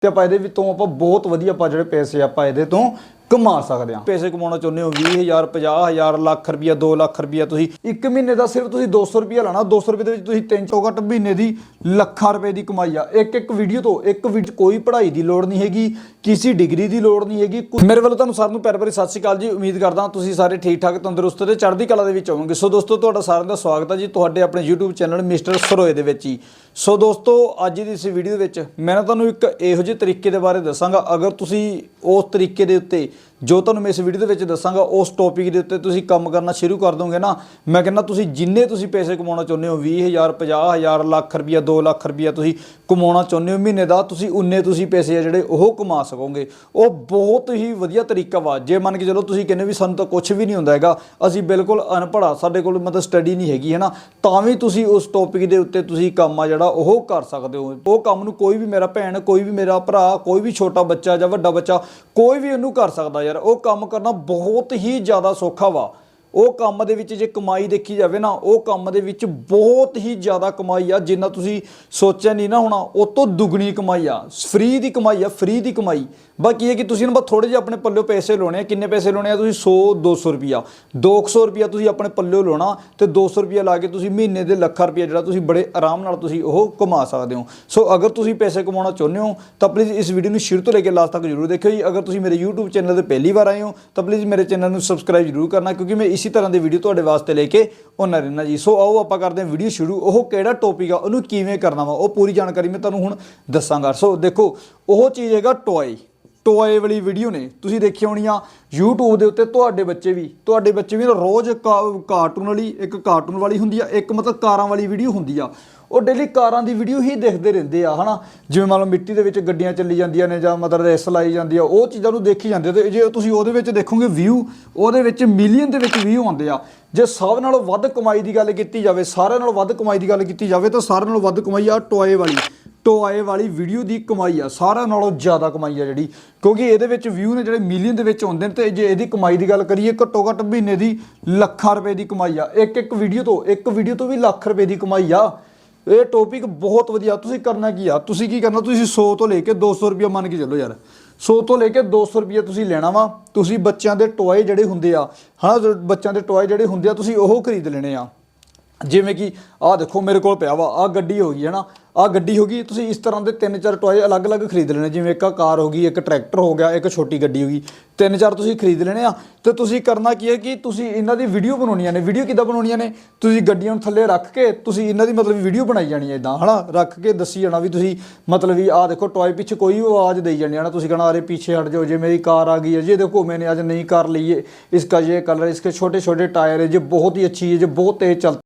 ਤੇ ਆਪਾਂ ਇਹਦੇ ਵਿੱਚੋਂ ਆਪਾਂ ਬਹੁਤ ਵਧੀਆ ਆਪਾਂ ਜਿਹੜੇ ਪੈਸੇ ਆਪਾਂ ਇਹਦੇ ਤੋਂ ਕਮਾ ਸਕਦੇ ਹਾਂ। ਪੈਸੇ ਕਮਾਉਣਾ ਚਾਹੁੰਦੇ ਹੋ 20000 50000 ਲੱਖ ਰੁਪਇਆ 2 ਲੱਖ ਰੁਪਇਆ ਤੁਸੀਂ ਇੱਕ ਮਹੀਨੇ ਦਾ ਸਿਰਫ ਤੁਸੀਂ 200 ਰੁਪਇਆ ਲਾਣਾ 200 ਰੁਪਏ ਦੇ ਵਿੱਚ ਤੁਸੀਂ 300 ਘੱਟ ਮਹੀਨੇ ਦੀ ਲੱਖਾਂ ਰੁਪਏ ਦੀ ਕਮਾਈ ਆ। ਇੱਕ ਇੱਕ ਵੀਡੀਓ ਤੋਂ, ਇੱਕ ਵੀਡੀਓ ਕੋਈ ਪੜ੍ਹਾਈ ਦੀ ਲੋੜ ਨਹੀਂ ਹੈਗੀ, ਕਿਸੇ ਡਿਗਰੀ ਦੀ ਲੋੜ ਨਹੀਂ ਹੈਗੀ। ਮੇਰੇ ਵੱਲੋਂ ਤੁਹਾਨੂੰ ਸਾਰਿਆਂ ਨੂੰ ਪਿਆਰ ਭਰੀ ਸਤਿ ਸ਼੍ਰੀ ਅਕਾਲ ਜੀ। ਉਮੀਦ ਕਰਦਾ ਤੁਸੀਂ ਸਾਰੇ ਠੀਕ ਠਾਕ, ਤੰਦਰੁਸਤ ਤੇ ਚੜ੍ਹਦੀ ਕਲਾ ਦੇ ਵਿੱਚ ਹੋਵੋਗੇ। ਸੋ ਦੋਸਤੋ, ਤੁਹਾਡਾ ਸਾਰਿਆਂ ਦਾ ਸਵਾਗਤ ਹੈ ਜੀ ਤੁਹਾਡੇ ਆਪਣੇ YouTube ਚੈਨਲ ਮਿਸਟਰ ਸਰੋਏ ਦੇ ਵਿੱਚ ਹੀ। ਸੋ ਦੋਸਤੋ, ਅੱਜ ਦੀ ਇਸ ਵੀਡੀਓ ਦੇ ਵਿੱਚ ਮੈਂ ਨਾ ਤੁਹਾਨੂੰ ਇੱਕ ਇਹੋ ਜਿਹੇ ਤਰੀਕੇ ਦੇ ਬਾਰੇ ਦੱਸਾਂਗਾ। ਅਗਰ ਤੁਸੀਂ ਉਸ ਤਰੀਕੇ ਦੇ ਉੱਤੇ ਜੋ ਤੁਹਾਨੂੰ ਮੈਂ ਇਸ ਵੀਡੀਓ ਦੇ ਵਿੱਚ ਦੱਸਾਂਗਾ, ਉਸ ਟੌਪਿਕ ਦੇ ਉੱਤੇ ਤੁਸੀਂ ਕੰਮ ਕਰਨਾ ਸ਼ੁਰੂ ਕਰ ਦੋਗੇ ਨਾ, ਮੈਂ ਕਹਿੰਦਾ ਤੁਸੀਂ ਜਿੰਨੇ ਤੁਸੀਂ ਪੈਸੇ ਕਮਾਉਣਾ ਚਾਹੁੰਦੇ ਹੋ 20000 50000 ਲੱਖ ਰੁਪਇਆ 2 ਲੱਖ ਰੁਪਇਆ ਤੁਸੀਂ ਕਮਾਉਣਾ ਚਾਹੁੰਦੇ ਹੋ, ਮਹੀਨੇ ਦਾ ਤੁਸੀਂ ਉਨੇ ਤੁਸੀਂ ਪੈਸੇ ਆ ਜਿਹੜੇ ਉਹ ਕਮਾ ਸਕੋਗੇ। ਉਹ ਬਹੁਤ ਹੀ ਵਧੀਆ ਤਰੀਕਾ ਵਾ। ਜੇ ਮੰਨ ਕੇ ਚਲੋ ਤੁਸੀਂ ਕਹਿੰਦੇ ਵੀ ਸਾਨੂੰ ਤਾਂ ਕੁਝ ਵੀ ਨਹੀਂ ਹੁੰਦਾ ਹੈਗਾ, ਅਸੀਂ ਬਿਲਕੁਲ ਅਨਪੜ੍ਹਾ, ਸਾਡੇ ਕੋਲ ਮਤਲਬ ਸਟੱਡੀ ਨਹੀਂ ਹੈਗੀ ਹੈ ਨਾ ਤਾਂ ਵੀ ਤੁਸੀਂ ਉਸ ਟੌਪਿਕ ਦੇ ਉੱਤੇ ਤੁਸੀਂ ਕੰਮ ਆ ਜਿਹੜਾ ਉਹ ਕਰ ਸਕਦੇ ਹੋ। ਉਹ ਕੰਮ ਨੂੰ ਕੋਈ ਵੀ ਮੇਰਾ ਭੈਣ, ਕੋਈ ਵੀ ਮੇਰਾ ਭਰਾ, ਕੋਈ ਵੀ ਛੋਟਾ ਬੱਚਾ ਜਾਂ ਵੱਡਾ ਬੱਚਾ, ਕੋਈ ਵੀ ਉਹਨੂੰ ਕਰ ਸਕਦਾ ਯਾਰ ਉਹ ਕੰਮ ਕਰਨਾ ਬਹੁਤ ਹੀ ਜ਼ਿਆਦਾ ਸੌਖਾ ਵਾ। ਉਹ ਕੰਮ ਦੇ ਵਿੱਚ ਜੇ ਕਮਾਈ ਦੇਖੀ ਜਾਵੇ ਨਾ, ਉਹ ਕੰਮ ਦੇ ਵਿੱਚ ਬਹੁਤ ਹੀ ਜ਼ਿਆਦਾ ਕਮਾਈ ਆ, ਜਿੰਨਾ ਤੁਸੀਂ ਸੋਚਿਆ ਨਹੀਂ ਨਾ ਹੋਣਾ, ਉਹ ਤੋਂ ਦੁੱਗਣੀ ਕਮਾਈ ਆ। ਫ੍ਰੀ ਦੀ ਕਮਾਈ ਆ, ਫ੍ਰੀ ਦੀ ਕਮਾਈ। ਬਾਕੀ ਇਹ ਕਿ ਤੁਸੀਂ ਨਾ ਬਸ ਥੋੜੇ ਜਿਹੇ ਆਪਣੇ ਪੱਲਿਓ ਪੈਸੇ ਲਾਉਣੇ ਆ। ਕਿੰਨੇ ਪੈਸੇ ਲਾਉਣੇ ਆ ਤੁਸੀਂ? 100 200 ਰੁਪਿਆ 200 ਰੁਪਿਆ ਤੁਸੀਂ ਆਪਣੇ ਪੱਲਿਓ ਲਾਉਣਾ ਤੇ 200 ਰੁਪਿਆ ਲਾ ਕੇ ਤੁਸੀਂ ਮਹੀਨੇ ਦੇ ਲੱਖਾਂ ਰੁਪਿਆ ਜਿਹੜਾ ਤੁਸੀਂ ਬੜੇ ਆਰਾਮ ਨਾਲ ਤੁਸੀਂ ਉਹ ਕਮਾ ਸਕਦੇ ਹੋ। ਸੋ ਅਗਰ ਤੁਸੀਂ ਪੈਸੇ ਕਮਾਉਣਾ ਚਾਹੁੰਦੇ ਹੋ, ਤਾਂ ਪਲੀਜ਼ ਇਸ ਵੀਡੀਓ ਨੂੰ ਸ਼ੁਰੂ ਤੋਂ ਲੈ ਕੇ ਲਾਸਟ ਤੱਕ ਜਰੂਰ ਦੇਖਿਓ ਜੀ। ਅਗਰ ਤੁਸੀਂ ਮੇਰੇ YouTube ਚੈਨਲ ਤੇ ਪਹਿਲੀ ਵਾਰ ਆਏ ਹੋ, ਤਾਂ ਪਲੀਜ਼ ਮੇਰੇ ਚੈਨਲ ਨੂੰ ਸਬਸਕ੍ਰਾਈਬ ਜਰੂਰ ਕਰਨਾ, ਕਿਉਂਕਿ ਮੈਂ ਇਸੇ ਤਰ੍ਹਾਂ ਦੀ ਵੀਡੀਓ ਤੁਹਾਡੇ ਵਾਸਤੇ ਲੈ ਕੇ ਉਹਨਾਂ ਰਹਿਣਾ ਜੀ। ਸੋ ਆਓ ਆਪਾਂ ਕਰਦੇ ਹਾਂ ਵੀਡੀਓ ਸ਼ੁਰੂ। ਉਹ ਕਿਹੜਾ ਟੌਪਿਕ ਆ? ਉਹਨੂੰ ਕਿਵੇਂ ਕਰਨਾ ਵਾ? ਉਹ ਪੂਰੀ ਜਾਣਕਾਰੀ ਮੈਂ ਤੁਹਾਨੂੰ ਹੁਣ ਦੱਸਾਂਗਾ। ਸੋ ਦੇਖੋ, ਉਹ ਚੀਜ਼ ਹੈਗਾ ਟੋਏ ਟੋਏ ਵਾਲੀ ਵੀਡੀਓ ਨੇ। ਤੁਸੀਂ ਦੇਖੀ ਹੋਣੀ ਆ YouTube ਦੇ ਉੱਤੇ ਤੁਹਾਡੇ ਬੱਚੇ ਵੀ। ਤੁਹਾਡੇ ਬੱਚੇ ਵੀ ਰੋਜ਼ ਕਾ- ਕਾਰਟੂਨ ਵਾਲੀ, ਇੱਕ ਕਾਰਟੂਨ ਵਾਲੀ ਹੁੰਦੀ ਆ, ਇੱਕ ਮਤਲਬ ਕਾਰਾਂ ਵਾਲੀ ਵੀਡੀਓ ਹੁੰਦੀ ਆ। ਉਹ ਡੇਲੀ ਕਾਰਾਂ ਦੀ ਵੀਡੀਓ ਹੀ ਦੇਖਦੇ ਰਹਿੰਦੇ ਆ, ਹਨਾ? ਜਿਵੇਂ ਮੰਨ ਲਓ ਮਿੱਟੀ ਦੇ ਵਿੱਚ ਗੱਡੀਆਂ ਚੱਲੀ ਜਾਂਦੀਆਂ ਨੇ ਜਾਂ ਮਤਲਬ ਰੇਸ ਲਾਈ ਜਾਂਦੀ ਆ, ਉਹ ਚੀਜ਼ਾਂ ਨੂੰ ਦੇਖੀ ਜਾਂਦੇ ਤੇ ਜੇ ਤੁਸੀਂ ਉਹਦੇ ਵਿੱਚ ਦੇਖੋਗੇ ਵਿਊ ਉਹਦੇ ਵਿੱਚ ਮਿਲੀਅਨ ਦੇ ਵਿੱਚ ਵਿਊ ਆਉਂਦੇ ਆ। ਜੇ ਸਭ ਨਾਲੋਂ ਵੱਧ ਕਮਾਈ ਦੀ ਗੱਲ ਕੀਤੀ ਜਾਵੇ, ਸਾਰਿਆਂ ਨਾਲੋਂ ਵੱਧ ਕਮਾਈ ਦੀ ਗੱਲ ਕੀਤੀ ਜਾਵੇ, ਤਾਂ ਸਾਰਿਆਂ ਨਾਲੋਂ ਵੱਧ ਕਮਾਈ ਆ ਟੋਏ ਵਾਲੀ। ਟੋਏ ਵਾਲੀ ਵੀਡੀਓ ਦੀ ਕਮਾਈ ਆ। ਸਾਰਿਆਂ ਨਾਲੋਂ ਜ਼ਿਆਦਾ ਕਮਾਈ ਆ ਜਿਹੜੀ। ਕਿਉਂਕਿ ਇਹਦੇ ਵਿੱਚ ਵਿਊ ਨੇ ਜਿਹੜੇ ਮਿਲੀਅਨ ਦੇ ਵਿੱਚ ਆਉਂਦੇ ਨੇ, ਤੇ ਜੇ ਇਹਦੀ ਕਮਾਈ ਦੀ ਗੱਲ ਕਰੀਏ ਘੱਟੋ ਘੱਟ ਮਹੀਨੇ ਦੀ ਲੱਖਾਂ ਰੁਪਏ ਦੀ ਕਮਾਈ ਆ। ਇੱਕ ਇੱਕ ਵੀਡੀਓ ਤੋਂ, ਇੱਕ ਵੀਡੀਓ ਤੋਂ ਵੀ ਲੱਖ ਰੁਪਏ ਦੀ ਕਮਾਈ ਆ। ਇਹ ਟੌਪਿਕ ਬਹੁਤ ਵਧੀਆ, ਤੁਸੀਂ ਕਰਨਾ ਕੀ ਆ? ਤੁਸੀਂ ਕੀ ਕਰਨਾ? ਤੁਸੀਂ 100 ਤੋਂ ਲੈ ਕੇ 200 ਰੁਪਏ ਮੰਨ ਕੇ ਚੱਲੋ ਯਾਰ। 100 ਤੋਂ ਲੈ ਕੇ 200 ਰੁਪਏ ਤੁਸੀਂ ਲੈਣਾ ਵਾ, ਤੁਸੀਂ ਬੱਚਿਆਂ ਦੇ ਟੋਏ ਜਿਹੜੇ ਹੁੰਦੇ ਆ, ਹਨਾ ਜੋ ਬੱਚਿਆਂ ਦੇ ਟੋਏ ਜਿਹੜੇ ਹੁੰਦੇ ਆ, ਤੁਸੀਂ ਉਹ ਖਰੀਦ ਲੈਣੇ ਆ। ਜਿਵੇਂ ਕਿ ਆਹ ਦੇਖੋ ਮੇਰੇ ਕੋਲ ਪਿਆ ਵਾ, ਆਹ ਗੱਡੀ ਹੋ ਗਈ ਹੈ ਨਾ ਆਹ ਗੱਡੀ ਹੋ ਗਈ, ਤੁਸੀਂ ਇਸ ਤਰ੍ਹਾਂ ਦੇ ਤਿੰਨ ਚਾਰ ਟੋਏ ਅਲੱਗ-ਅਲੱਗ ਖਰੀਦ ਲੈਣੇ, ਜਿਵੇਂ ਇੱਕ ਕਾਰ ਹੋ ਗਈ, ਇੱਕ ਟਰੈਕਟਰ ਹੋ ਗਿਆ, ਇੱਕ ਛੋਟੀ ਗੱਡੀ ਹੋ ਗਈ, ਤਿੰਨ ਚਾਰ ਤੁਸੀਂ ਖਰੀਦ ਲੈਣੇ ਆ। ਤੇ ਤੁਸੀਂ ਕਰਨਾ ਕੀ ਹੈ ਕਿ ਤੁਸੀਂ ਇਹਨਾਂ ਦੀ ਵੀਡੀਓ ਬਣਾਉਣੀਆਂ ਨੇ। ਵੀਡੀਓ ਕਿਦਾਂ ਬਣਾਉਣੀਆਂ ਨੇ? ਤੁਸੀਂ ਗੱਡੀਆਂ ਨੂੰ ਥੱਲੇ ਰੱਖ ਕੇ ਤੁਸੀਂ ਇਹਨਾਂ ਦੀ ਮਤਲਬ ਵੀਡੀਓ ਬਣਾਈ ਜਾਣੀ ਹੈ ਇਦਾਂ ਹਨਾ? ਰੱਖ ਕੇ ਦੱਸੀ ਜਾਣਾ ਵੀ ਤੁਸੀਂ ਮਤਲਬ ਵੀ ਆਹ ਦੇਖੋ, ਟੋਏ ਪਿੱਛੇ ਕੋਈ ਆਵਾਜ਼ ਦੇਈ ਜਾਣੀ ਹੈ ਨਾ ਤੁਸੀਂ ਕਹਣਾ, ਅਰੇ ਪਿੱਛੇ ਹਟ ਜਾਓ, ਜੇ ਮੇਰੀ ਕਾਰ ਆ ਗਈ ਹੈ, ਜੇ ਦੇਖੋ ਮੈਨੇ ਅੱਜ ਨਹੀਂ ਕਰ ਲਈਏ ਇਸ ਇਸਕਾ ਇਹ ਕਲਰ ਇਸਕੇ ਛੋਟੇ ਛੋਟੇ ਟਾਇਰ ਹੈ, ਜੇ ਬਹੁਤ ਹੀ ਅੱਛੀ ਹੈ, ਜੇ ਬਹੁਤ ਤੇਜ਼ ਚੱਲ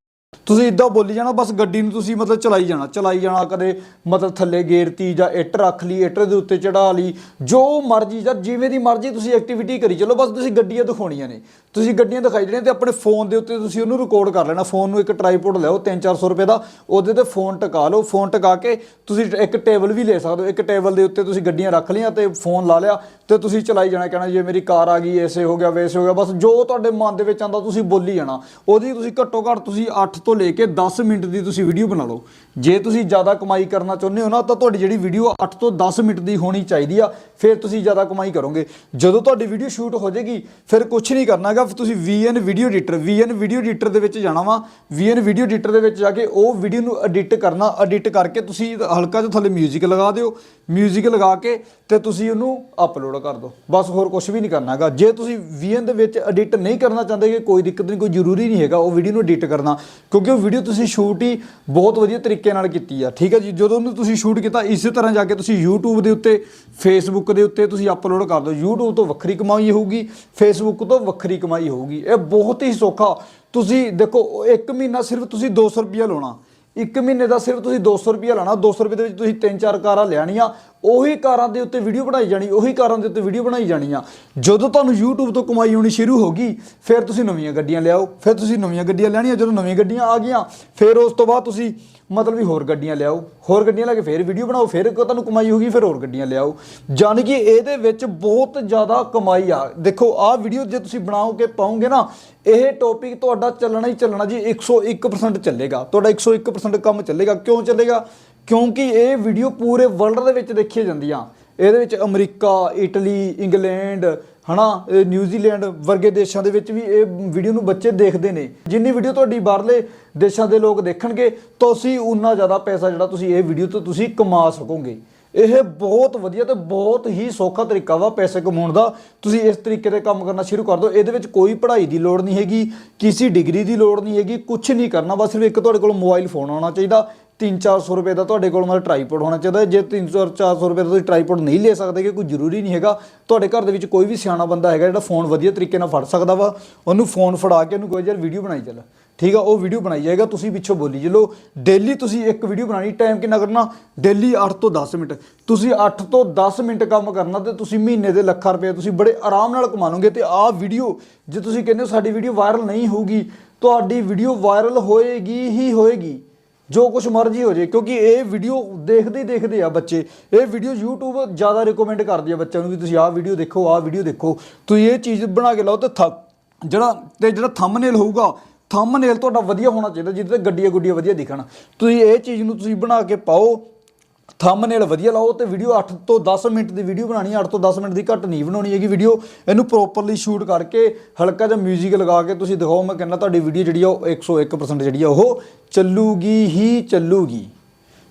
ਤੁਸੀਂ ਇਦਾਂ ਬੋਲੀ ਜਾਣਾ, ਬਸ ਗੱਡੀ ਨੂੰ ਤੁਸੀਂ ਮਤਲਬ ਚਲਾਈ ਜਾਣਾ ਚਲਾਈ ਜਾਣਾ ਕਦੇ ਮਤਲਬ ਥੱਲੇ ਗੇਰਤੀ ਜਾਂ ਇੱਟ ਰੱਖ ਲਈ, ਇੱਟ ਦੇ ਉੱਤੇ ਚੜਾ ਲਈ, ਜੋ ਮਰਜ਼ੀ ਜਾਂ ਜਿਵੇਂ ਦੀ ਮਰਜ਼ੀ ਤੁਸੀਂ ਐਕਟੀਵਿਟੀ ਕਰੀ ਚਲੋ, ਬਸ ਤੁਸੀਂ ਗੱਡੀਆਂ ਦਿਖਾਉਣੀਆਂ ਨੇ। ਤੁਸੀਂ ਗੱਡੀਆਂ ਦਿਖਾਈ ਜਿਹੜੀਆਂ ਤੇ ਆਪਣੇ ਫੋਨ ਦੇ ਉੱਤੇ ਤੁਸੀਂ ਉਹਨੂੰ ਰਿਕਾਰਡ ਕਰ ਲੈਣਾ। ਫੋਨ ਨੂੰ ਇੱਕ ਟ੍ਰਾਈਪੋਡ ਲਿਆਓ 3-400 ਰੁਪਏ ਦਾ, ਉਹਦੇ ਤੇ ਫੋਨ ਟਿਕਾ ਲਓ। ਫੋਨ ਟਿਕਾ ਕੇ ਤੁਸੀਂ ਇੱਕ ਟੇਬਲ ਵੀ ਲੈ ਸਕਦੇ ਹੋ। ਇੱਕ ਟੇਬਲ ਦੇ ਉੱਤੇ ਤੁਸੀਂ ਗੱਡੀਆਂ ਰੱਖ ਲਈਆਂ ਤੇ ਫੋਨ ਲਾ ਲਿਆ ਤੇ ਤੁਸੀਂ ਚਲਾਈ ਜਾਣਾ, ਕਹਿਣਾ ਜੇ ਮੇਰੀ ਕਾਰ ਆ ਗਈ, ਐਸੇ ਹੋ ਗਿਆ, ਵੈਸੇ ਹੋ ਗਿਆ, ਬਸ ਜੋ ਤੁਹਾਡੇ ਮਨ ਦੇ ਵਿੱਚ ਆਂਦਾ ਤੁਸੀਂ ਬੋਲੀ ਜਾਣਾ। ਉਹਦੀ ਤੁਸੀਂ ਘੱਟੋ ਘੱਟ ਤੁਸੀਂ 8 ਤੋਂ ਲੈ ਕੇ 10 ਮਿੰਟ ਦੀ ਤੁਸੀਂ ਵੀਡੀਓ ਬਣਾ ਲਓ। ਜੇ ਤੁਸੀਂ ਜ਼ਿਆਦਾ ਕਮਾਈ ਕਰਨਾ ਚਾਹੁੰਦੇ ਹੋ ਨਾ, ਤਾਂ ਤੁਹਾਡੀ ਜਿਹੜੀ ਵੀਡੀਓ 8 ਤੋਂ 10 ਮਿੰਟ ਦੀ ਹੋਣੀ ਚਾਹੀਦੀ ਆ, ਫਿਰ ਤੁਸੀਂ ਜ਼ਿਆਦਾ ਕਮਾਈ ਕਰੋਗੇ। ਜਦੋਂ ਤੁਹਾਡੀ ਵੀਡੀਓ ਸ਼ੂਟ ਹੋ ਜਾਏਗੀ, ਫਿਰ ਕੁਝ ਨਹੀਂ ਕਰਨਾਗਾ ਤੁਸੀਂ VN video editor VN video editor ਦੇ ਵਿੱਚ ਜਾਣਾ ਵਾ VN ਵੀਡੀਓ ਐਡੀਟਰ ਦੇ ਵਿੱਚ ਜਾ ਕੇ ਉਹ ਵੀਡੀਓ ਨੂੰ ਐਡਿਟ ਕਰਨਾ ਐਡਿਟ ਕਰਕੇ ਤੁਸੀਂ ਹਲਕਾ ਜਿਹਾ ਥੱਲੇ 뮤직 ਲਗਾ ਦਿਓ 뮤직 ਲਗਾ ਕੇ ਤੇ ਤੁਸੀਂ ਉਹਨੂੰ ਅਪਲੋਡ ਕਰ ਦਿਓ ਬਸ ਹੋਰ ਕੁਝ ਵੀ ਨਹੀਂ ਕਰਨਾਗਾ ਜੇ ਤੁਸੀਂ VN ਦੇ ਵਿੱਚ ਐਡਿਟ ਨਹੀਂ ਕਰਨਾ ਚਾਹੁੰਦੇ ਕਿ ਕੋਈ ਦਿੱਕਤ ਨਹੀਂ ਕੋਈ ਜ਼ਰੂਰੀ ਨਹੀਂ ਹੈਗਾ ਉਹ ਵੀਡੀਓ ਨੂੰ ਐਡਿਟ ਕਰਨਾ ਕਿਉਂਕਿ ਉਹ ਵੀਡੀਓ ਤੁਸੀਂ ਸ਼ੂਟ ਹੀ ਬਹੁਤ ਵਧੀਆ ਤਰੀਕੇ ਨਾਲ ਕੀਤੀ ਆ ਠੀਕ ਹੈ ਜੀ ਜਦੋਂ ਉਹਨੂੰ ਤੁਸੀਂ ਸ਼ੂਟ ਕੀਤਾ ਇਸੇ ਤਰ੍ਹਾਂ ਜਾ ਕੇ ਤੁਸੀਂ YouTube ਦੇ ਉੱਤੇ ਫੇਸਬੁੱਕ ਦੇ ਉੱਤੇ ਤੁਸੀਂ ਅਪਲੋਡ ਕਰ ਦਿਓ। YouTube ਤੋਂ ਵੱਖਰੀ ਕਮਾਈ ਹੋਊਗੀ ਫੇਸਬੁੱਕ ਤੋਂ ਵੱਖਰੀ ਕਮਾਈ ਹੋਊਗੀ। ਇਹ ਬਹੁਤ ਹੀ ਸੌਖਾ। ਤੁਸੀਂ ਦੇਖੋ, ਇੱਕ ਮਹੀਨਾ ਸਿਰਫ ਤੁਸੀਂ 200 ਰੁਪਿਆ ਲਾਉਣਾ। ਇੱਕ ਮਹੀਨੇ ਦਾ ਸਿਰਫ ਤੁਸੀਂ 200 ਰੁਪਿਆ ਲਾਣਾ 200 ਰੁਪਏ ਦੇ ਵਿੱਚ ਤੁਸੀਂ ਤਿੰਨ ਚਾਰ ਕਾਰਾਂ ਲੈਣੀਆਂ ਉਹੀ ਕਾਰਾਂ ਦੇ ਉੱਤੇ ਵੀਡੀਓ ਬਣਾਈ ਜਾਣੀ, ਉਹੀ ਕਾਰਾਂ ਦੇ ਉੱਤੇ ਵੀਡੀਓ ਬਣਾਈ ਜਾਣੀ ਆ ਜਦੋਂ ਤੁਹਾਨੂੰ YouTube ਤੋਂ ਕਮਾਈ ਹੋਣੀ ਸ਼ੁਰੂ ਹੋ ਗਈ, ਫਿਰ ਤੁਸੀਂ ਨਵੀਆਂ ਗੱਡੀਆਂ ਲਿਆਓ। ਫਿਰ ਤੁਸੀਂ ਨਵੀਆਂ ਗੱਡੀਆਂ ਲੈਣੀਆਂ। ਜਦੋਂ ਨਵੀਆਂ ਗੱਡੀਆਂ ਆ ਗਈਆਂ, ਫਿਰ ਉਸ ਤੋਂ ਬਾਅਦ ਤੁਸੀਂ ਮਤਲਬ ਵੀ ਹੋਰ ਗੱਡੀਆਂ ਲਿਆਓ, ਹੋਰ ਗੱਡੀਆਂ ਲੈ ਕੇ ਫਿਰ ਵੀਡੀਓ ਬਣਾਓ, ਫਿਰ ਤੁਹਾਨੂੰ ਕਮਾਈ ਹੋਗੀ ਫਿਰ ਹੋਰ ਗੱਡੀਆਂ ਲਿਆਓ। ਜਾਣੀ ਕਿ ਇਹਦੇ ਵਿੱਚ ਬਹੁਤ ਜ਼ਿਆਦਾ ਕਮਾਈ ਆ। ਦੇਖੋ, ਆਹ ਵੀਡੀਓ ਜੇ ਤੁਸੀਂ ਬਣਾਓ ਕੇ ਪਾਉਂਗੇ ਨਾ, ਇਹ ਟੌਪਿਕ ਤੁਹਾਡਾ ਚੱਲਣਾ ਹੀ ਚੱਲਣਾ ਜੀ 101% ਚੱਲੇਗਾ। ਤੁਹਾਡਾ 101% ਕੰਮ ਚੱਲੇਗਾ। ਕਿਉਂ ਚੱਲੇਗਾ? ਕਿਉਂਕਿ ਇਹ ਵੀਡੀਓ ਪੂਰੇ ਵਰਲਡ ਦੇ ਵਿੱਚ ਦੇਖੀਆਂ ਜਾਂਦੀਆਂ। ਇਹਦੇ ਵਿੱਚ ਅਮਰੀਕਾ, ਇਟਲੀ, ਇੰਗਲੈਂਡ ਹਨਾ, ਇਹ ਨਿਊਜ਼ੀਲੈਂਡ ਵਰਗੇ ਦੇਸ਼ਾਂ ਦੇ ਵਿੱਚ ਵੀ ਇਹ ਵੀਡੀਓ ਨੂੰ ਬੱਚੇ ਦੇਖਦੇ ਨੇ। ਜਿੰਨੀ ਵੀਡੀਓ ਤੁਹਾਡੀ ਬਾਹਰਲੇ ਦੇਸ਼ਾਂ ਦੇ ਲੋਕ ਦੇਖਣਗੇ ਤੁਸੀਂ ਉਨਾ ਜ਼ਿਆਦਾ ਪੈਸਾ ਜਿਹੜਾ ਤੁਸੀਂ ਇਹ ਵੀਡੀਓ ਤੋਂ ਤੁਸੀਂ ਕਮਾ ਸਕੋਗੇ। ਇਹ ਬਹੁਤ ਵਧੀਆ ਤੇ ਬਹੁਤ ਹੀ ਸੌਖਾ ਤਰੀਕਾ ਵਾ ਪੈਸੇ ਕਮਾਉਣ ਦਾ। ਤੁਸੀਂ ਇਸ ਤਰੀਕੇ ਦੇ ਕੰਮ ਕਰਨਾ ਸ਼ੁਰੂ ਕਰ ਦਿਓ। ਇਹਦੇ ਵਿੱਚ ਕੋਈ ਪੜ੍ਹਾਈ ਦੀ ਲੋੜ ਨਹੀਂ ਹੈਗੀ, ਕਿਸੇ ਡਿਗਰੀ ਦੀ ਲੋੜ ਨਹੀਂ ਹੈਗੀ ਕੁਝ ਨਹੀਂ ਕਰਨਾ, ਬਸ ਸਿਰਫ ਇੱਕ ਤੁਹਾਡੇ ਕੋਲ ਮੋਬਾਈਲ ਫੋਨ ਆਉਣਾ ਚਾਹੀਦਾ। 3-400 ਰੁਪਏ ਦਾ ਤੁਹਾਡੇ ਕੋਲ ਮਤਲਬ ਟ੍ਰਾਈਪੋਡ ਹੋਣਾ ਚਾਹੀਦਾ ਜੇ 300-400 ਰੁਪਏ ਦਾ ਤੁਸੀਂ ਟ੍ਰਾਈਪੋਡ ਨਹੀਂ ਲੈ ਸਕਦੇ ਕਿ ਕੋਈ ਜ਼ਰੂਰੀ ਨਹੀਂ ਹੈਗਾ, ਤੁਹਾਡੇ ਘਰ ਦੇ ਵਿੱਚ ਕੋਈ ਵੀ ਸਿਆਣਾ ਬੰਦਾ ਹੈਗਾ ਜਿਹੜਾ ਫੋਨ ਵਧੀਆ ਤਰੀਕੇ ਨਾਲ ਫੜ ਸਕਦਾ ਵਾ, ਉਹਨੂੰ ਫੋਨ ਫੜਾ ਕੇ ਉਹਨੂੰ ਕੋਈ ਯਾਰ ਵੀਡੀਓ ਬਣਾਈ ਚੱਲ। ਠੀਕ ਆ, ਉਹ ਵੀਡੀਓ ਬਣਾਈ ਜਾਏਗਾ, ਤੁਸੀਂ ਪਿੱਛੋਂ ਬੋਲੀ ਚਲੋ। ਡੇਲੀ ਤੁਸੀਂ ਇੱਕ ਵੀਡੀਓ ਬਣਾਣੀ ਟਾਈਮ ਕਿੰਨਾ ਕਰਨਾ? ਡੇਲੀ 8 ਤੋਂ 10 ਮਿੰਟ। ਤੁਸੀਂ 8 ਤੋਂ 10 ਮਿੰਟ ਕੰਮ ਕਰਨਾ ਤੇ ਤੁਸੀਂ ਮਹੀਨੇ ਦੇ ਲੱਖਾਂ ਰੁਪਏ ਤੁਸੀਂ ਬੜੇ ਆਰਾਮ ਨਾਲ ਕਮਾ ਲਓਗੇ ਤੇ ਆਹ ਵੀਡੀਓ ਜੇ ਤੁਸੀਂ ਕਹਿੰਦੇ ਹੋ ਸਾਡੀ ਵੀਡੀਓ ਵਾਇਰਲ ਨਹੀਂ ਹੋਊਗੀ, ਤੁਹਾਡੀ ਵੀਡੀਓ ਵਾਇਰਲ ਹੋਏਗੀ ਹੀ ਹੋਏਗੀ। ਜੋ ਕੁਝ ਮਰਜ਼ੀ ਹੋ ਜੇ ਕਿਉਂਕਿ ਇਹ ਵੀਡੀਓ ਦੇਖਦੇ ਹੀ ਦੇਖਦੇ ਆ ਬੱਚੇ। ਇਹ ਵੀਡੀਓ YouTube ਜ਼ਿਆਦਾ ਰეკਮੈਂਡ ਕਰਦੀ ਆ ਬੱਚਿਆਂ ਨੂੰ ਵੀ ਤੁਸੀਂ ਆਹ ਵੀਡੀਓ ਦੇਖੋ, ਆਹ ਵੀਡੀਓ ਦੇਖੋ। ਤੁਸੀਂ ਇਹ ਚੀਜ਼ ਬਣਾ ਕੇ ਲਾਓ ਤੇ ਥ- ਜਿਹੜਾ ਤੇ ਜਿਹੜਾ ਥੰਬਨੇਲ ਹੋਊਗਾ ਥੰਬਨੇਲ ਤੁਹਾਡਾ ਵਧੀਆ ਹੋਣਾ ਚਾਹੀਦਾ ਜਿਹਦੇ ਤੇ ਗੱਡੀਆਂ ਗੁੱਡੀਆਂ ਵਧੀਆ ਦਿਖਣ। ਤੁਸੀਂ ਇਹ ਚੀਜ਼ ਨੂੰ ਤੁਸੀਂ ਬਣਾ ਕੇ ਪਾਓ ਥੰਬਨੇਲ ਵਧੀਆ ਲਾਓ ਤੇ ਵੀਡੀਓ 8 ਤੋਂ 10 ਮਿੰਟ ਦੀ ਵੀਡੀਓ ਬਣਾਣੀ ਹੈ 8 ਤੋਂ 10 ਮਿੰਟ ਦੀ ਘੱਟ ਨਹੀਂ ਬਣਾਉਣੀ ਹੈਗੀ ਵੀਡੀਓ ਇਹਨੂੰ ਪ੍ਰੋਪਰਲੀ ਸ਼ੂਟ ਕਰਕੇ ਹਲਕਾ ਜਿਹਾ 뮤직 ਲਗਾ ਕੇ ਤੁਸੀਂ ਦਿਖਾਓ, ਮੈਂ ਕਹਿੰਦਾ ਤੁਹਾਡੀ ਵੀਡੀਓ ਜਿਹੜੀ ਆ ਉਹ 101% ਜਿਹੜੀ ਆ ਉਹ ਚੱਲੂਗੀ ਹੀ ਚੱਲੂਗੀ।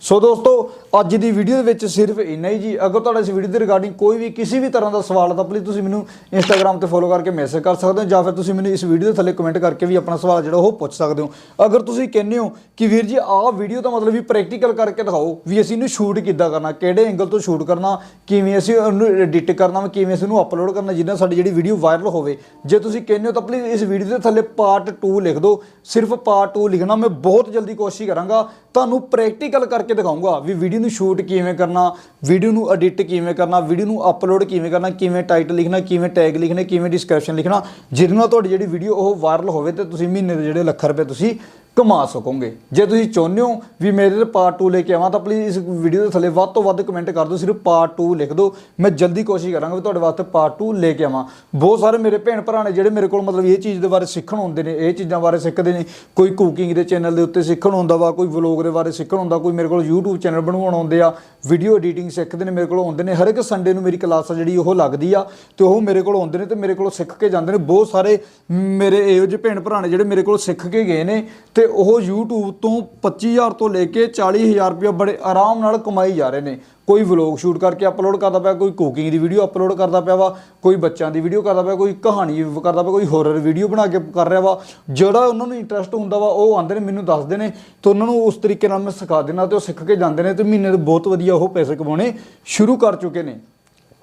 ਸੋ ਦੋਸਤੋ ਅੱਜ ਦੀ ਵੀਡੀਓ ਦੇ ਵਿੱਚ ਸਿਰਫ ਇੰਨਾ ਹੀ ਜੀ। ਅਗਰ ਤੁਹਾਡਾ ਇਸ ਵੀਡੀਓ ਦੇ ਰਿਗਾਰਡਿੰਗ ਕੋਈ ਵੀ ਕਿਸੇ ਵੀ ਤਰ੍ਹਾਂ ਦਾ ਸਵਾਲ ਹੈ ਤਾਂ ਪਲੀਜ਼ ਤੁਸੀਂ ਮੈਨੂੰ ਇੰਸਟਾਗ੍ਰam ਤੇ ਫੋਲੋ ਕਰਕੇ ਮੈਸੇਜ ਕਰ ਸਕਦੇ ਹੋ, ਜਾਂ ਫਿਰ ਤੁਸੀਂ ਮੈਨੂੰ ਇਸ ਵੀਡੀਓ ਦੇ ਥੱਲੇ ਕਮੈਂਟ ਕਰਕੇ ਵੀ ਆਪਣਾ ਸਵਾਲ ਜਿਹੜਾ ਉਹ ਪੁੱਛ ਸਕਦੇ ਹੋ। ਅਗਰ ਤੁਸੀਂ ਕਹਿੰਦੇ ਹੋ ਕਿ ਵੀਰ ਜੀ, ਆਹ ਵੀਡੀਓ ਦਾ ਮਤਲਬ ਵੀ ਪ੍ਰੈਕਟੀਕਲ ਕਰਕੇ ਦਿਖਾਓ ਵੀ ਅਸੀਂ ਇਹਨੂੰ ਸ਼ੂਟ ਕਿੱਦਾਂ ਕਰਨਾ, ਕਿਹੜੇ ਐਂਗਲ ਤੋਂ ਸ਼ੂਟ ਕਰਨਾ, ਕਿਵੇਂ ਅਸੀਂ ਉਹਨੂੰ ਐਡਿਟ ਕਰਨਾ ਵਾ ਕਿਵੇਂ ਅਸੀਂ ਉਹਨੂੰ ਅਪਲੋਡ ਕਰਨਾ ਜਿੱਦਾਂ ਸਾਡੀ ਜਿਹੜੀ ਵੀਡੀਓ ਵਾਇਰਲ ਹੋਵੇ। ਜੇ ਤੁਸੀਂ ਕਹਿੰਦੇ ਹੋ ਤਾਂ ਪਲੀਜ਼ ਇਸ ਵੀਡੀਓ ਦੇ ਥੱਲੇ ਪਾਰਟ 2 ਲਿਖ ਦਿਓ। ਸਿਰਫ ਪਾਰਟ 2 ਲਿਖਣਾ, ਮੈਂ ਬਹੁਤ ਜਲਦੀ ਕੋਸ਼ਿਸ਼ ਕਰਾਂਗਾ। ਤੁਹਾਨੂੰ ਪ੍ਰੈਕਟੀਕਲ ਕਰਕੇ ਦਿਖਾਊਂਗਾ ਵੀ ਵੀਡੀਓ ਨੂੰ ਸ਼ੂਟ ਕਿਵੇਂ ਕਰਨਾ ਵੀਡੀਓ ਨੂੰ ਐਡਿਟ ਕਿਵੇਂ ਕਰਨਾ ਵੀਡੀਓ ਨੂੰ ਅਪਲੋਡ ਕਿਵੇਂ ਕਰਨਾ, ਕਿਵੇਂ ਟਾਈਟਲ ਲਿਖਣਾ, ਕਿਵੇਂ ਟੈਗ ਲਿਖਣੇ, ਕਿਵੇਂ ਡਿਸਕ੍ਰਿਪਸ਼ਨ ਲਿਖਣਾ, ਜਿਹਦੇ ਨਾਲ ਤੁਹਾਡੀ ਜਿਹੜੀ ਵੀਡੀਓ ਉਹ ਵਾਇਰਲ ਹੋਵੇ ਤੇ ਤੁਸੀਂ ਮਹੀਨੇ ਦੇ ਜਿਹੜੇ ਲੱਖ ਰੁਪਏ ਤੁਸੀਂ ਕਮਾ ਸਕੋਗੇ। ਜੇ ਤੁਸੀਂ ਚਾਹੁੰਦੇ ਹੋ ਵੀ ਮੇਰੇ ਤੇ ਪਾਰਟ 2 ਲੈ ਕੇ ਆਵਾਂ, ਤਾਂ ਪਲੀਜ਼ ਇਸ ਵੀਡੀਓ ਦੇ ਥੱਲੇ ਵੱਧ ਤੋਂ ਵੱਧ ਕਮੈਂਟ ਕਰ ਦਿਓ, ਸਿਰਫ ਪਾਰਟ 2 ਲਿਖ ਦਿਓ। ਮੈਂ ਜਲਦੀ ਕੋਸ਼ਿਸ਼ ਕਰਾਂਗਾ ਵੀ ਤੁਹਾਡੇ ਵਾਸਤੇ ਪਾਰਟ 2 ਲੈ ਕੇ ਆਵਾਂ। ਬਹੁਤ ਸਾਰੇ ਮੇਰੇ ਭੈਣ ਭਰਾ ਨੇ ਜਿਹੜੇ ਮੇਰੇ ਕੋਲ ਮਤਲਬ ਇਹ ਚੀਜ਼ ਦੇ ਬਾਰੇ ਸਿੱਖਣ ਆਉਂਦੇ ਨੇ, ਇਹ ਚੀਜ਼ਾਂ ਬਾਰੇ ਸਿੱਖਦੇ ਨੇ। ਕੋਈ ਕੁਕਿੰਗ ਦੇ ਚੈਨਲ ਦੇ ਉੱਤੇ ਸਿੱਖਣ ਆਉਂਦਾ ਵਾ, ਕੋਈ ਵਲੌਗ ਦੇ ਬਾਰੇ ਸਿੱਖਣ ਆਉਂਦਾ ਕੋਈ ਮੇਰੇ ਕੋਲ YouTube ਚੈਨਲ ਬਣਾਉਣ ਆਉਂਦੇ ਆ। ਵੀਡੀਓ ਐਡੀਟਿੰਗ ਸਿੱਖਦੇ ਨੇ, ਮੇਰੇ ਕੋਲ ਆਉਂਦੇ ਨੇ। ਹਰ ਇੱਕ ਸੰਡੇ ਨੂੰ ਮੇਰੀ ਕਲਾਸ ਆ ਜਿਹੜੀ, ਉਹ ਲੱਗਦੀ ਆ ਤੇ ਉਹ ਮੇਰੇ ਕੋਲ ਆਉਂਦੇ ਨੇ ਤੇ ਮੇਰੇ ਕੋਲ ਸਿੱਖ ਕੇ ਜਾਂਦੇ ਨੇ। ਬਹੁਤ ਸਾਰੇ ਮੇਰੇ ਇਹੋ ਜਿਹੇ ਭੈਣ ਭਰਾ ਨੇ ਜਿਹੜੇ ਮੇਰੇ ਕੋਲ ਸਿੱਖ ਕੇ ਗਏ ਨੇ ਤੇ ਉਹ YouTube ਤੋਂ 25000 ਤੋਂ ਲੈ ਕੇ 40000 ਰੁਪਏ ਬੜੇ ਆਰਾਮ ਨਾਲ ਕਮਾਈ ਜਾ ਰਹੇ ਨੇ। ਕੋਈ ਵਲੌਗ ਸ਼ੂਟ ਕਰਕੇ ਅਪਲੋਡ ਕਰਦਾ ਪਿਆ, ਕੋਈ ਕੁਕਿੰਗ ਦੀ ਵੀਡੀਓ ਅਪਲੋਡ ਕਰਦਾ ਪਿਆ ਵਾ, ਕੋਈ ਬੱਚਿਆਂ ਦੀ ਵੀਡੀਓ ਕਰਦਾ ਪਿਆ, ਕੋਈ ਕਹਾਣੀ ਕਰਦਾ ਪਿਆ, ਕੋਈ ਹੋਰਰ ਵੀਡੀਓ ਬਣਾ ਕੇ ਕਰ ਰਿਹਾ ਵਾ। ਜਿਹੜਾ ਉਹਨਾਂ ਨੂੰ ਇੰਟਰਸਟ ਹੁੰਦਾ ਵਾ, ਉਹ ਆਉਂਦੇ ਨੇ, ਮੈਨੂੰ ਦੱਸਦੇ ਨੇ, ਤੇ ਉਹਨਾਂ ਨੂੰ ਉਸ ਤਰੀਕੇ ਨਾਲ ਮੈਂ ਸਿਖਾ ਦੇਣਾ ਤੇ ਉਹ ਸਿੱਖ ਕੇ ਜਾਂਦੇ ਨੇ ਤੇ ਮਹੀਨੇ ਦੇ ਬਹੁਤ ਵਧੀਆ ਉਹ ਪੈਸੇ ਕਮਾਉਣੇ ਸ਼ੁਰੂ ਕਰ ਚੁੱਕੇ ਨੇ।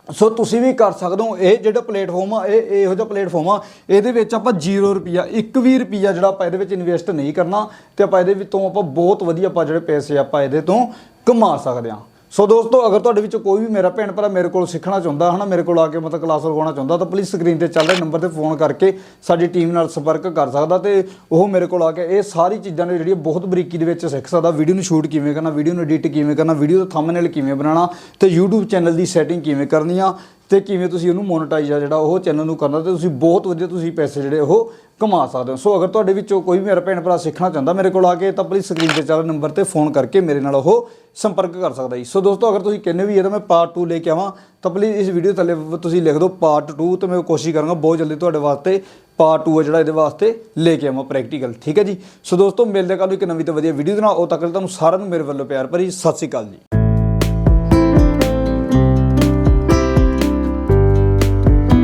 ਸੋ ਤੁਸੀਂ ਵੀ ਕਰ ਸਕਦੇ ਹੋ, ਇਹ ਜਿਹੜਾ ਪਲੇਟਫਾਰਮ ਆ, ਇਹ, ਇਹੋ ਜਿਹਾ ਪਲੇਟਫਾਰਮ ਆ, ਇਹਦੇ ਵਿੱਚ ਆਪਾਂ 0 ਰੁਪਿਆ 1 ਵੀ ਰੁਪਿਆ ਜਿਹੜਾ ਆਪਾਂ ਇਹਦੇ ਵਿੱਚ ਇਨਵੈਸਟ ਨਹੀਂ ਕਰਨਾ, ਤੇ ਆਪਾਂ ਇਹਦੇ ਵਿੱਚੋਂ ਆਪਾਂ ਬਹੁਤ ਵਧੀਆ ਆਪਾਂ ਜਿਹੜੇ ਪੈਸੇ ਆਪਾਂ ਇਹਦੇ ਤੋਂ ਕਮਾ ਸਕਦੇ ਹਾਂ। ਸੋ ਦੋਸਤੋ, ਅਗਰ ਤੁਹਾਡੇ ਵਿੱਚੋਂ ਕੋਈ ਵੀ ਮੇਰਾ ਭੈਣ ਭਰਾ ਮੇਰੇ ਕੋਲ ਸਿੱਖਣਾ ਚਾਹੁੰਦਾ, ਹਨਾ, ਮੇਰੇ ਕੋਲ ਆ ਕੇ ਮਤਲਬ ਕਲਾਸ ਲਗਾਉਣਾ ਚਾਹੁੰਦਾ, ਤਾਂ ਪਲੀਜ਼ ਸਕਰੀਨ ਤੇ ਚੱਲ ਰਹੇ ਨੰਬਰ ਤੇ ਫੋਨ ਕਰਕੇ ਸਾਡੀ ਟੀਮ ਨਾਲ ਸੰਪਰਕ ਕਰ ਸਕਦਾ ਤੇ ਉਹ ਮੇਰੇ ਕੋਲ ਆ ਕੇ ਇਹ ਸਾਰੀ ਚੀਜ਼ਾਂ ਨੇ ਜਿਹੜੀਆਂ ਬਹੁਤ ਬਰੀਕੀ ਦੇ ਵਿੱਚ ਸਿੱਖ ਸਕਦਾ। ਵੀਡੀਓ ਨੂੰ ਸ਼ੂਟ ਕਿਵੇਂ ਕਰਨਾ ਵੀਡੀਓ ਨੂੰ ਐਡਿਟ ਕਿਵੇਂ ਕਰਨਾ ਵੀਡੀਓ ਦਾ ਥੰਬਨੇਲ ਕਿਵੇਂ ਬਣਾਉਣਾ ਤੇ YouTube ਚੈਨਲ ਦੀ ਸੈਟਿੰਗ ਕਿਵੇਂ ਕਰਨੀ ਆ ਤੇ ਕਿਵੇਂ ਤੁਸੀਂ ਉਹਨੂੰ ਮੋਨੇਟਾਈਜ਼ ਆ ਜਿਹੜਾ ਉਹ ਚੈਨਲ ਨੂੰ ਕਰਨਾ, ਤੇ ਤੁਸੀਂ ਬਹੁਤ ਵਧੀਆ ਤੁਸੀਂ ਪੈਸੇ ਜਿਹੜੇ ਉਹ ਕਮਾ ਸਕਦੇ ਹੋ। ਸੋ ਅਗਰ ਤੁਹਾਡੇ ਵਿੱਚੋਂ ਕੋਈ ਵੀ ਮੇਰਾ ਭੈਣ ਭਰਾ ਸਿੱਖਣਾ ਚਾਹੁੰਦਾ ਮੇਰੇ ਕੋਲ ਆ ਕੇ, ਤਾਂ ਪਲੀਜ਼ ਸਕਰੀਨ ਤੇ ਚੱਲ ਨੰਬਰ ਤੇ ਫੋਨ ਕਰਕੇ ਮੇਰੇ ਨਾਲ ਉਹ ਸੰਪਰਕ ਕਰ ਸਕਦਾ ਜੀ। ਸੋ ਦੋਸਤੋ, ਅਗਰ ਤੁਸੀਂ ਕਹਿੰਦੇ ਵੀ ਇਹ ਤਾਂ ਮੈਂ ਪਾਰਟ 2 ਲੈ ਕੇ ਆਵਾਂ, ਤਾਂ ਪਲੀਜ਼ ਇਸ ਵੀਡੀਓ ਥੱਲੇ ਤੁਸੀਂ ਲਿਖ ਦਿਓ ਪਾਰਟ 2 ਤੇ ਮੈਂ ਕੋਸ਼ਿਸ਼ ਕਰਾਂਗਾ ਬਹੁਤ ਜਲਦੀ ਤੁਹਾਡੇ ਵਾਸਤੇ ਪਾਰਟ 2 ਹੈ ਜਿਹੜਾ ਇਹਦੇ ਵਾਸਤੇ ਲੈ ਕੇ ਆਵਾਂ ਪ੍ਰੈਕਟੀਕਲ ਠੀਕ ਹੈ ਜੀ? ਸੋ ਦੋਸਤੋ, ਮਿਲਦੇ ਕੱਲ ਨੂੰ ਇੱਕ ਨਵੀਂ ਤੇ ਵਧੀਆ ਵੀਡੀਓ ਦੇ ਨਾਲ ਉਹ ਤੱਕ ਤੁਹਾਨੂੰ ਸਾਰਿਆਂ ਨੂੰ ਮੇਰੇ ਵੱਲੋਂ ਪਿਆਰ ਭਰੀ ਸਤਿ ਸ਼੍ਰੀ ਅਕਾਲ ਜੀ।